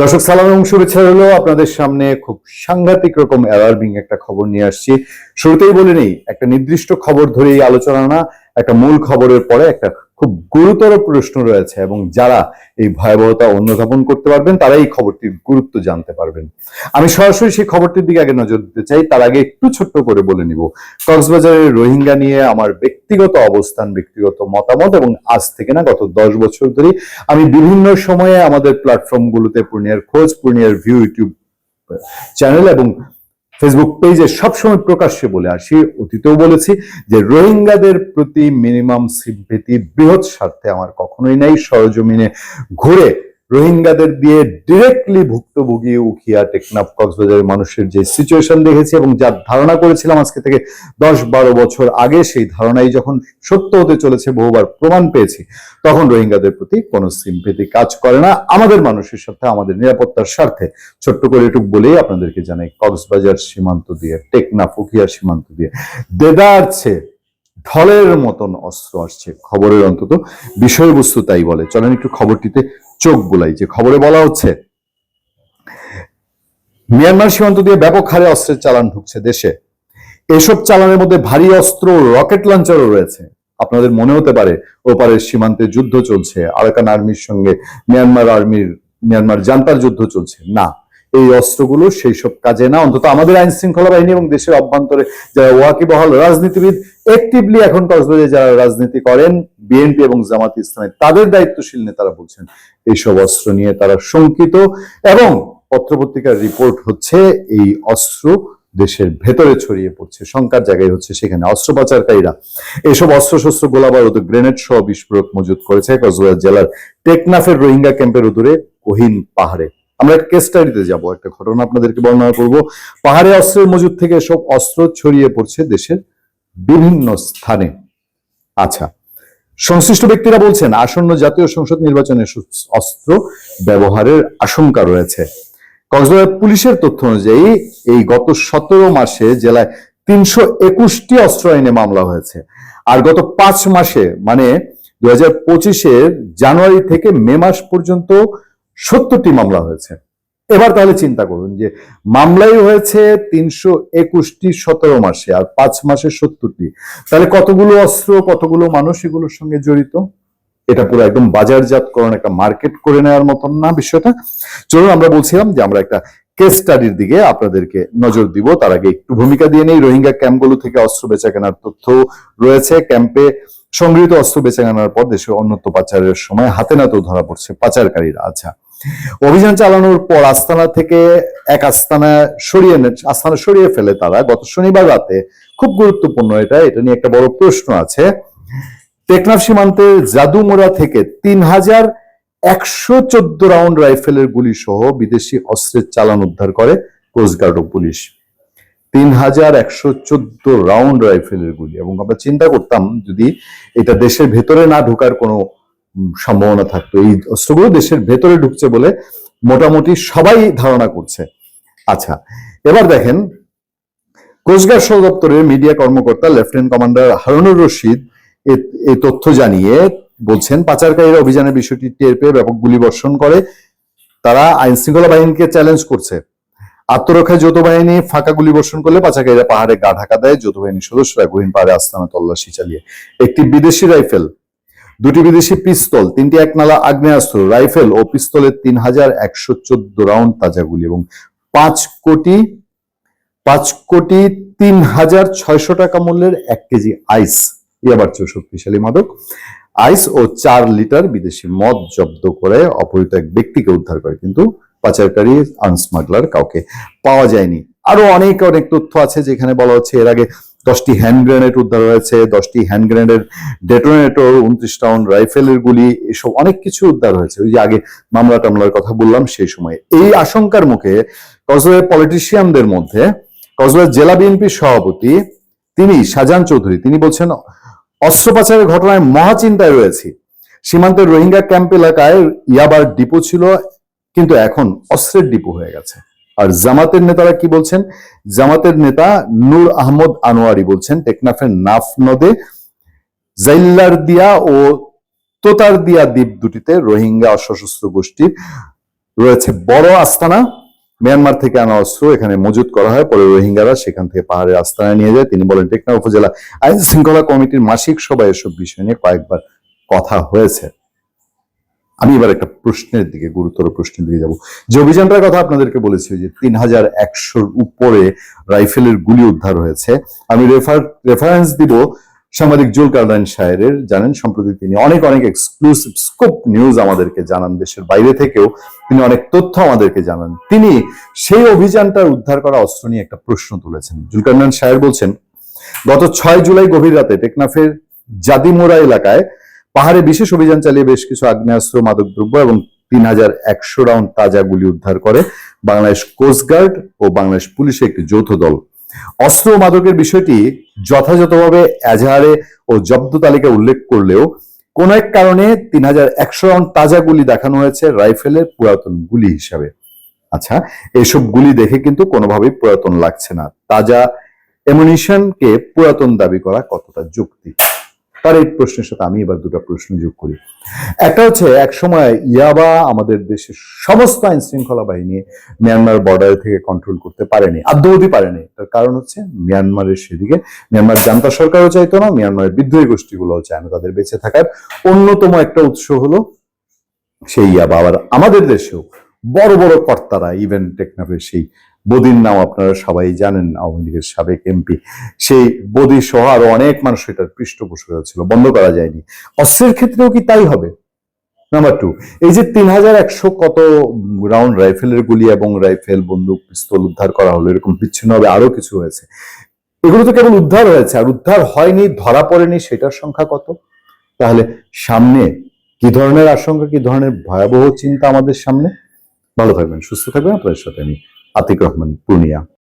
দর্শক সালাম এবং শুভেচ্ছা হলো আপনাদের সামনে খুব সাংঘাতিক রকম অ্যালার্মিং একটা খবর নিয়ে আসছি। শুরুতেই বলে নেই, একটা নির্দিষ্ট খবর ধরে এই আলোচনা না, একটা মূল খবরের পরে একটা খুব গুরুতর প্রশ্ন রয়েছে এবং যারা এই ভয়াবহতা অনুধাবন করতে পারবেন তারা এই খবরটির গুরুত্ব জানতে পারবেন। আমি সরাসরি সেই খবরটির দিকে আগে নজর দিতে চাই, তার আগে একটু ছোট্ট করে বলে নিব। কক্সবাজারের রোহিঙ্গা নিয়ে আমার ব্যক্তিগত অবস্থান, ব্যক্তিগত মতামত এবং আজ থেকে না গত দশ বছর ধরে আমি বিভিন্ন সময়ে আমাদের প্ল্যাটফর্মগুলোতে পূর্ণিয়ার খোঁজ, পূর্ণিয়ার ভিউ ইউটিউব চ্যানেল এবং ফেসবুক পেজে সবসময় প্রকাশ্যে বলে আসি অতীতেও বলেছি যে রোহিঙ্গাদের প্রতি মিনিমাম সিম্পেতি বৃহৎ স্বার্থে আমার কখনোই নাই। সরজমিনে ঘুরে রোহিঙ্গাদের দিয়ে ডিরেক্টলি ভুক্তভোগী উখিয়া টেকনাফ কক্সবাজারের মানুষের যে সিচুয়েশন দেখেছি এবং যার ধারণা করেছিলাম আজকে থেকে দশ বারো বছর আগে, সেই ধারণাই যখন সত্য হতে চলেছে, বহুবার প্রমাণ পেয়েছি, তখন রোহিঙ্গাদের প্রতি কোনো সিম্পেতি কাজ করে না। আমাদের মানুষের সাথে, আমাদের নিরাপত্তার স্বার্থে, ছোট্ট করে একটু বলেই আপনাদেরকে জানাই, কক্সবাজার সীমান্ত দিয়ে, টেকনাফ উখিয়া সীমান্ত দিয়ে। দেদারছে, ঢলের মতন অস্ত্র আসছে, খবরের অন্তত বিষয়বস্তু তাই বলে। চলেন একটু খবরটিতে চোখ বুলাই যে খবরে বলা হচ্ছে, মিয়ানমার সীমান্ত দিয়ে ব্যাপক হারে অস্ত্রের চালান ঢুকছে দেশে। এসব চালানের মধ্যে ভারী অস্ত্র রকেট লঞ্চারও রয়েছে। আপনাদের মনে হতে পারে, ওপারের সীমান্তে যুদ্ধ চলছে, আরাকান আর্মির সঙ্গে মিয়ানমার আর্মির, মিয়ানমার জান্তার যুদ্ধ চলছে। না, এই অস্ত্রগুলো সেই সব কাজে না, অন্তত আমাদের আইন শৃঙ্খলা বাহিনী এবং দেশের অভ্যন্তরে যারা ওয়াকিবহাল রাজনীতিবিদ অ্যাক্টিভলি এখন কক্সবাজারে যারা রাজনীতি করেন বিএনপি এবং জামাত ইসলামী তাদের দায়িত্বশীল নেতারা বলছেন এইসব অস্ত্র নিয়ে তারা শঙ্কিত এবং পত্রপত্রিকার রিপোর্ট হচ্ছে এই অস্ত্র দেশের ভেতরে ছড়িয়ে পড়ছে, শঙ্কার জায়গায় হচ্ছে সেখানে অস্ত্র পাচারকারীরা। এসব অস্ত্রশস্ত্র গোলাবারুদ গ্রেনেড সহ বিস্ফোরক মজুত করেছে কক্সবাজার জেলার টেকনাফের রোহিঙ্গা ক্যাম্পের উদূরে কোহিন পাহাড়ে। আমরা কেস স্টাডিতে যাব, একটা ঘটনা আপনাদেরকে বর্ণনা করব। পাহাড়ে অস্ত্রের মজুদ থেকে সব অস্ত্র ছড়িয়ে পড়ছে দেশের বিভিন্ন স্থানে। আচ্ছা সংশ্লিষ্ট ব্যক্তিরা বলছেন, আসন্ন জাতীয় সংসদ নির্বাচনে অস্ত্র ব্যবহারের আশঙ্কা রয়েছে। কক্সবাজার পুলিশের তথ্য অনুযায়ী, এই গত সতেরো মাসে জেলায় তিনশো একুশটি অস্ত্র আইনে মামলা হয়েছে। আর গত পাঁচ মাসে মানে দু হাজার জানুয়ারি থেকে মে মাস পর্যন্ত সত্তরটি মামলা হয়েছে। এবার তাহলে চিন্তা করুন যে মামলাই হয়েছে তিনশো একুশটি সতেরো মাসে আর পাঁচ মাসে সত্তরটি। তাহলে কতগুলো অস্ত্র, কতগুলো মানুষ এগুলোর সঙ্গে জড়িত? এটা পুরো একদম বাজারজাতকরণ, একটা মার্কেট করে নেওয়ার মতন না বিষয়টা। চলুন আমরা বলছিলাম যে আমরা একটা কেস স্টাডির দিকে আপনাদেরকে নজর দিব। তার আগে একটু ভূমিকা দিয়ে নেই। রোহিঙ্গা ক্যাম্পগুলো থেকে অস্ত্র বেচা কেনার তথ্য রয়েছে। ক্যাম্পে সংগৃহীত অস্ত্র বেচা কেনার পর দেশের অন্যত্র পাচারের সময় হাতে নাতেও ধরা পড়ছে পাচারকারীরা। আচ্ছা অভিযান চালানোর পর আস্তানা থেকে এক আস্তানা সরিয়ে আস্তানা সরিয়ে ফেলে তারা গত শনিবার রাতে। খুব গুরুত্বপূর্ণ এটা এটা নিয়ে একটা বড় প্রশ্ন আছে। টেকনাফ সীমান্তে জাদুমোড়া থেকে তিন হাজার একশো চোদ্দ রাউন্ড রাইফেলের গুলি সহ বিদেশি অস্ত্রের চালান উদ্ধার করে কোস্টগার্ড ও পুলিশ। তিন হাজার একশো চোদ্দ রাউন্ড রাইফেলের গুলি। এবং আমরা চিন্তা করতাম যদি এটা দেশের ভেতরে না ঢোকার কোনো সম্ভাবনা থাকতো। এই অস্ত্রগুলো দেশের ভেতরে ঢুকছে বলে মোটামুটি সবাই ধারণা করছে। আচ্ছা এবার দেখেন কোস্টগার্ড সদর দপ্তরের মিডিয়া কর্মকর্তা লেফটেন্যান্ট কমান্ডার হারুনুর রশিদ এই তথ্য জানিয়ে বলছেন, পাচারকারীরা অভিযানের বিষয়টি টের পেয়ে ব্যাপক গুলিবর্ষণ করে। তারা আইন শৃঙ্খলা বাহিনীকে চ্যালেঞ্জ করছে। আত্মরক্ষায় যৌথ বাহিনী ফাঁকা গুলি বর্ষণ করলে পাচারকারীরা পাহাড়ে গা ঢাকা দেয়। যৌথ বাহিনীর সদস্যরা গহীন পাহাড়ে আস্তানা তল্লাশি চালিয়ে একটি বিদেশি রাইফেল দুটি বিদেশি পিস্তল, তিনটি একনালা আগ্নেয়াস্ত্র, রাইফেল ও পিস্তলের তিন হাজার একশো চোদ্দ রাউন্ড তাজা গুলি এবং পাঁচ কোটি পাঁচ কোটি তিন হাজার ছয়শো টাকা মূল্যের এক কেজি আইস। ইয়াবার চেয়েও শক্তিশালী মাদক। আইস ও চার লিটার বিদেশি মদ জব্দ করে অপহৃত এক ব্যক্তিকে উদ্ধার করে, কিন্তু পাচারকারী আনস্মাগলার কাউকে পাওয়া যায়নি। আরও অনেক অনেক তথ্য আছে যেখানে বলা হচ্ছে এর আগে দশটি হ্যান্ড গ্রেনেড উদ্ধার হয়েছে, দশটি হ্যান্ড গ্রেনেডের ডেটোনেটর উনত্রিশ রাউন্ড রাইফেলের গুলি, এসব অনেক কিছু উদ্ধার হয়েছে। ওই যে আগে মামলা টামলার কথা বললাম, সেই সময়। এই আশঙ্কার মুখে কক্সবাজার পলিটিশিয়ানদের মধ্যে কক্সবাজার জেলা বিএনপির সভাপতি, তিনি শাহজাহান চৌধুরী, তিনি বলছেন অস্ত্র পাচারের ঘটনায় মহাচিন্তায় রয়েছি। সীমান্তের রোহিঙ্গা ক্যাম্প এলাকায় ইয়াবার ডিপো ছিল, কিন্তু এখন অস্ত্রের ডিপো হয়ে গেছে। আর জামাতের নেতারা কি বলছেন? জামাতের নেতা নূর আহমদ আনোয়ারি বলছেন, টেকনাফের নাফ নদে জাইল্লার দিয়া ও তোতার দিয়া দ্বীপ দুটিতে রোহিঙ্গা সশস্ত্র গোষ্ঠীর রয়েছে। বড় আস্তানা, মিয়ানমার থেকে আনা অস্ত্র এখানে মজুত করা হয়, পরে রোহিঙ্গারা সেখান থেকে পাহাড়ের আস্তানা নিয়ে যায়। তিনি বলেন টেকনা উপজেলা আইন শৃঙ্খলা কমিটির মাসিক সভায় এসব বিষয় নিয়ে কয়েকবার কথা হয়েছে। আমি এবার একটা প্রশ্নের দিকে, গুরুতর প্রশ্নের দিকে যাব। যে অভিযানটার কথা আপনাদেরকে বলেছি যে তিন হাজার একশোর উপরে রাইফেলের গুলি উদ্ধার হয়েছে। আমি রেফার, রেফারেন্স দিব সাংবাদিক জুলকারনাইন সাহেবের জানেন, সম্প্রতি তিনি অনেক অনেক এক্সক্লুসিভ স্কোপ নিউজ আমাদেরকে জানান, দেশের বাইরে থেকেও তিনি অনেক তথ্য আমাদেরকে জানান। তিনি সেই অভিযানটার উদ্ধার করা অস্ত্র নিয়ে একটা প্রশ্ন তুলেছেন। জুলকারনাইন সাহেব বলছেন, গত ছয় জুলাই গভীর রাতে টেকনাফের জাদিমোড়া এলাকায় পাহাড়ে বিশেষ অভিযান চালিয়ে বেশ কিছু আগ্নেয়াস্ত্র মাদকদ্রব্য এবং তিন হাজার একশো রাউন্ড তাজা গুলি উদ্ধার করে বাংলাদেশ কোস্টগার্ড ও বাংলাদেশ পুলিশের একটি যৌথ দল। অস্ত্র মাদকের বিষয়টি যথাযথভাবে এজাহারে ও জব্দ তালিকা উল্লেখ করলেও কোন এক কারণে তিন হাজার একশো রাউন্ড তাজা গুলি দেখানো হয়েছে রাইফেলের পুরাতন গুলি হিসাবে। আচ্ছা এসব গুলি দেখে কিন্তু কোনোভাবেই পুরাতন লাগছে না। তাজা এমুনিশনকে পুরাতন দাবি করা কতটা যুক্তি? তার এই প্রশ্নের সাথে আমি এবার দুটো প্রশ্ন যোগ করি। একটা হচ্ছে, এক সময় ইয়াবা আমাদের দেশের সমস্ত আইন শৃঙ্খলা বাহিনী মিয়ানমার বর্ডার থেকে কন্ট্রোল করতে পারেনি আদ্যবধি পারেনি। তার কারণ হচ্ছে, মিয়ানমারের সেদিকে, মিয়ানমার জান্তা সরকারও চাইতো না, মিয়ানমারের বিদ্রোহী গোষ্ঠীগুলোও চায় না, তাদের বেঁচে থাকার। অন্যতম একটা উৎস হলো সেই ইয়াবা। আবার আমাদের দেশেও বড় বড় কর্তারা ইভেন টেকনাফের সেই বদির নাম আপনারা সবাই জানেন, আওয়ামী লীগের সাবেক এমপি। সেই বদি সহ আরও অনেক মানুষ এটার পৃষ্ঠপোষক ছিল, বন্ধ করা যায়নি। অস্ত্রের ক্ষেত্রেও কি তাই হবে? নাম্বার টু এই যে তিন হাজার একশো কত রাউন্ড রাইফেলের গুলি এবং রাইফেল বন্দুক, পিস্তল উদ্ধার করা হলো, এরকম বিচ্ছিন্ন হবে আরও কিছু হয়েছে। এগুলো তো কেবল উদ্ধার হয়েছে, আর উদ্ধার হয়নি, ধরা পড়েনি, সেটার সংখ্যা কত? তাহলে সামনে কি ধরনের আশঙ্কা, কি ধরনের ভয়াবহ চিন্তা আমাদের সামনে? ভালো থাকবেন, সুস্থ থাকবেন, আপনাদের সাথে আমি আতিক রহমান পূর্ণিয়া।